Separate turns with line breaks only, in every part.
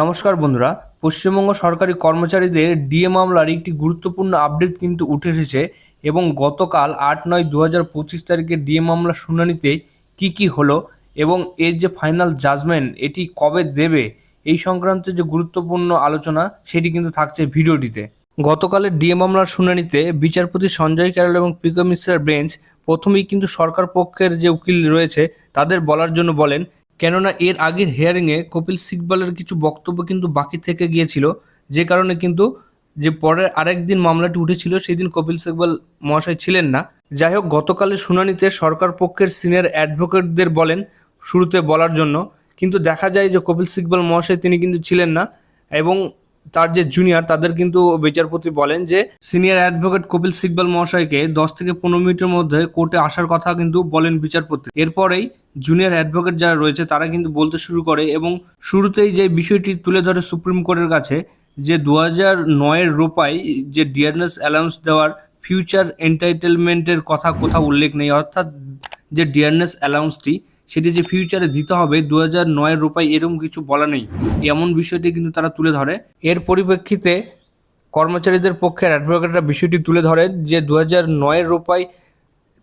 নমস্কার বন্ধুরা, পশ্চিমবঙ্গ সরকারি কর্মচারীদের ডিএ মামলার একটি গুরুত্বপূর্ণ আপডেট কিন্তু উঠে এসেছে এবং গতকাল আট নয় দু হাজার পঁচিশ তারিখে ডিএ মামলার শুনানিতে কি কি হলো এবং এর যে ফাইনাল জাজমেন্ট, এটি কবে দেবে, এই সংক্রান্ত যে গুরুত্বপূর্ণ আলোচনা, সেটি কিন্তু থাকছে ভিডিওটিতে। গতকালের ডিএ মামলার শুনানিতে বিচারপতি সঞ্জয় ক্যারল এবং পিকো মিশ্রার বেঞ্চ প্রথমেই কিন্তু সরকার পক্ষের যে উকিল রয়েছে, তাদের বলার জন্য বলেন কেননা এর আগের হেয়ারিংয়ে কপিল সিকবালের কিছু বক্তব্য কিন্তু বাকি থেকে গিয়েছিল, যে কারণে কিন্তু যে পরে আরেকদিন মামলাটি উঠেছিল সেই দিন কপিল সিকবাল মহাশয় ছিলেন না। যাই হোক, গতকালের শুনানিতে সরকার পক্ষের সিনিয়র অ্যাডভোকেটদের বলেন শুরুতে বলার জন্য, কিন্তু দেখা যায় যে কপিল সিকবাল মহাশয় তিনি কিন্তু ছিলেন না এবং তার যে জুনিয়র তাদের কিন্তু বিচারপতি বলেন যে সিনিয়র অ্যাডভোকেট কপিল সিকবাল মহাশয়কে দশ থেকে পনেরো মিনিটের মধ্যে কোর্টে আসার কথা কিন্তু বলেন বিচারপতি। এরপরেই জুনিয়র অ্যাডভোকেট যারা রয়েছে, তারা কিন্তু বলতে শুরু করে এবং শুরুতেই যে বিষয়টি তুলে ধরে সুপ্রিম কোর্টের কাছে যে দু হাজার নয়ের রোপায় যে ডিয়ারনেস অ্যালাউন্স দেওয়ার ফিউচার এন্টাইটেলমেন্টের কথা কোথাও উল্লেখ নেই, অর্থাৎ যে ডিয়ারনেস অ্যালাউন্সটি সেটি যে ফিউচারে দিতে হবে দু হাজার নয়ের রূপায় এরকম কিছু বলা নেই। এমন বিষয়টি কিন্তু তারা তুলে ধরে। এর পরিপ্রেক্ষিতে কর্মচারীদের পক্ষের অ্যাডভোকেটরা বিষয়টি তুলে ধরে যে দু হাজার নয়ের রূপায়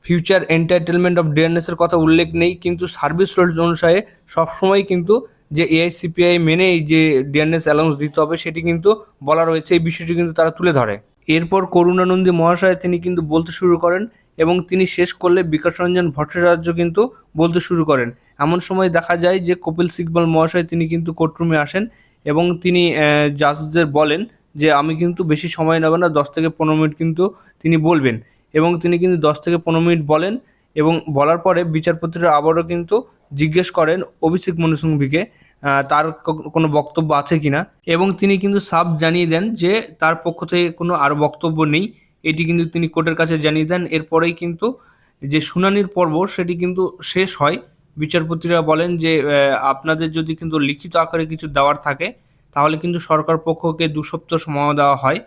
ফিউচার এন্টারটেনমেন্ট অফ ডিয়ারনেসের কথা উল্লেখ নেই, কিন্তু সার্ভিস রুলস অনুসারে সবসময় কিন্তু যে এআইসিপিআই মেনে এই যে ডিয়ারনেস অ্যালাউন্স দিতে হবে, সেটি কিন্তু বলা রয়েছে। এই বিষয়টি কিন্তু তারা তুলে ধরে। এরপর করুণানন্দী মহাশয় তিনি কিন্তু বলতে শুরু করেন এবং তিনি শেষ করলে বিকাশ রঞ্জন ভট্টাচার্য কিন্তু বলতে শুরু করেন। এমন সময় দেখা যায় যে কপিল সিকবল মহাশয় তিনি কিন্তু কোর্টরুমে আসেন এবং তিনি জাজদের বলেন যে আমি কিন্তু বেশি সময় নেব না, দশ থেকে পনেরো মিনিট কিন্তু তিনি বলবেন। এবং তিনি কিন্তু দশ থেকে পনেরো মিনিট বলেন এবং বলার পরে বিচারপতিরা আবারও কিন্তু জিজ্ঞেস করেন অভিষেক মনু সিংভিকে তার কোনো বক্তব্য আছে কিনা? এবং তিনি কিন্তু সাফ জানিয়ে দেন যে তার পক্ষ থেকে কোনো আর বক্তব্য নেই। এটি কিন্তু তিনি কোর্টের কাছে জানিয়ে দেন। এরপরেই কিন্তু যে শুনানির পর্ব, সেটি কিন্তু শেষ হয়। বিচারপতিরা বলেন যে আপনাদের যদি কিন্তু লিখিত আকারে কিছু দেওয়ার থাকে, তাহলে কিন্তু সরকার পক্ষকে দু সপ্তাহ সময় দেওয়া হয়।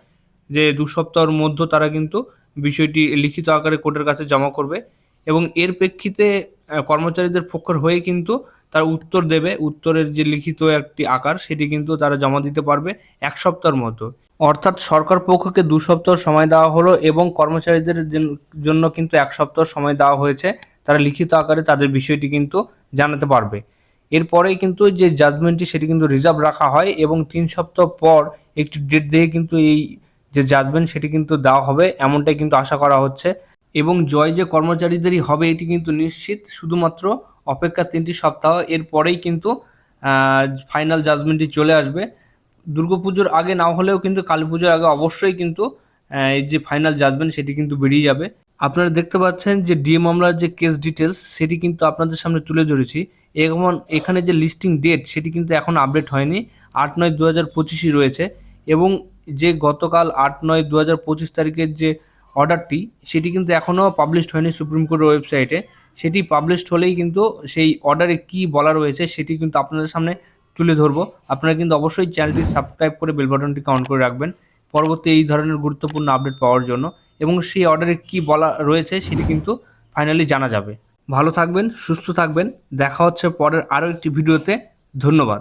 যে দু সপ্তাহের মধ্যে তারা কিন্তু বিষয়টি লিখিত আকারে কোর্টের কাছে জমা করবে এবং এর প্রেক্ষিতে কর্মচারীদের পক্ষের হয়ে কিন্তু তারা উত্তর দেবে। উত্তরের যে লিখিত একটি আকার, সেটি কিন্তু তারা জমা দিতে পারবে এক সপ্তাহের মতো। অর্থাৎ সরকার পক্ষকে দু সপ্তাহ সময় দেওয়া হলো এবং কর্মচারীদের জন্য কিন্তু এক সপ্তাহ সময় দেওয়া হয়েছে। তারা লিখিত আকারে তাদের বিষয়টি কিন্তু জানাতে পারবে। এরপরেই কিন্তু যে জাজমেন্টটি সেটি কিন্তু রিজার্ভ রাখা হয় এবং তিন সপ্তাহ পর একটি ডেট দিয়ে কিন্তু এই যে জাজমেন্ট সেটি কিন্তু দেওয়া হবে এমনটাই কিন্তু আশা করা হচ্ছে। এবং জয় যে কর্মচারীদেরই হবে এটি কিন্তু নিশ্চিত শুধুমাত্র অপেক্ষা তিনটি সপ্তাহ। এরপরেই কিন্তু ফাইনাল জাজমেন্টটি চলে আসবে। দুর্গাপুজোর আগে না হলেও কিন্তু কালী পুজোর আগে অবশ্যই কিন্তু এই যে ফাইনাল জাজমেন্ট সেটি কিন্তু বেরিয়ে যাবে। আপনারা দেখতে পাচ্ছেন যে ডিএ মামলার যে কেস ডিটেলস সেটি কিন্তু আপনাদের সামনে তুলে ধরেছি। এবং এখানে যে লিস্টিং ডেট সেটি কিন্তু এখন আপডেট হয়নি। আট নয় দু হাজার পঁচিশই রয়েছে। এবং যে গতকাল আট নয় দু হাজার পঁচিশ তারিখের যে অর্ডারটি সেটি কিন্তু এখনও পাবলিশড হয়নি সুপ্রিম কোর্টের ওয়েবসাইটে সেটি পাবলিশড হলেই কিন্তু সেই অর্ডারে কি বলা রয়েছে সেটি কিন্তু আপনাদের সামনে তুলে ধরবো। আপনারা কিন্তু অবশ্যই চ্যানেলটি সাবস্ক্রাইব করে বেল বাটনটিকে অন করে রাখবেন পরবর্তী এই ধরনের গুরুত্বপূর্ণ আপডেট পাওয়ার জন্য এবং সেই অর্ডারে কি বলা রয়েছে সেটি কিন্তু ফাইনালি জানা যাবে। ভালো থাকবেন, সুস্থ থাকবেন। দেখা হচ্ছে পরের আরও একটি ভিডিওতে। ধন্যবাদ।